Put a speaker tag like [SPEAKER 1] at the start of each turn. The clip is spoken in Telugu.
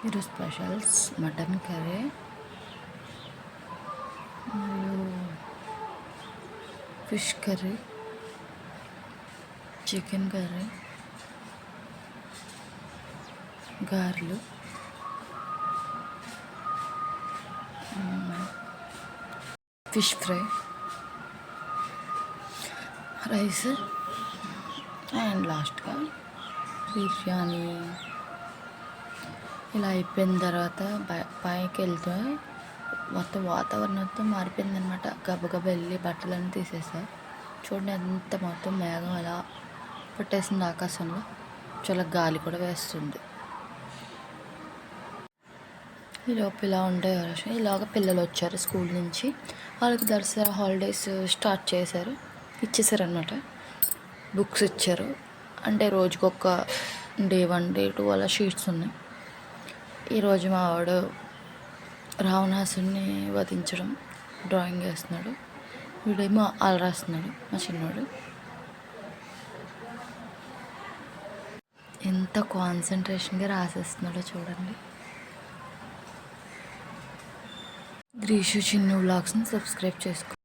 [SPEAKER 1] ఈరోజు స్పెషల్స్ మటన్ కర్రీ మరియు ఫిష్ కర్రీ చికెన్ కర్రీ గారెలు ఫిష్ ఫ్రై రైస్ అండ్ లాస్ట్గా బిర్యానీ ఇలా అయిపోయిన తర్వాత పై- పైకి వెళ్తే మొత్తం వాతావరణం మొత్తం మారిపోయిందనమాట గబగబ వెళ్ళి బట్టలన్నీ తీసేసా. చూడండి అంత మొత్తం మేఘం అలా పట్టేసింది ఆకాశంలో. చాలా గాలి కూడా వేస్తుంది. ఈలోపు ఇలా ఉండే వర్షం. ఇలాగ పిల్లలు వచ్చారు స్కూల్ నుంచి. వాళ్ళకి దసరా హాలిడేస్ స్టార్ట్ చేశారు. ఇచ్చేసారు అనమాట బుక్స్ ఇచ్చారు. అంటే రోజుకొక డే వన్ డే టూ అలా షీట్స్ ఉన్నాయి. ఈరోజు మా వాడు రావణాసుని వధించడం డ్రాయింగ్ వేస్తున్నాడు వీడేమో అలా రాస్తున్నాడు మా చిన్నవాడు ఎంత కాన్సన్ట్రేషన్గా రాసేస్తున్నాడో చూడండి. గ్రీషు చిన్న వ్లాగ్స్ని సబ్స్క్రైబ్ చేసుకో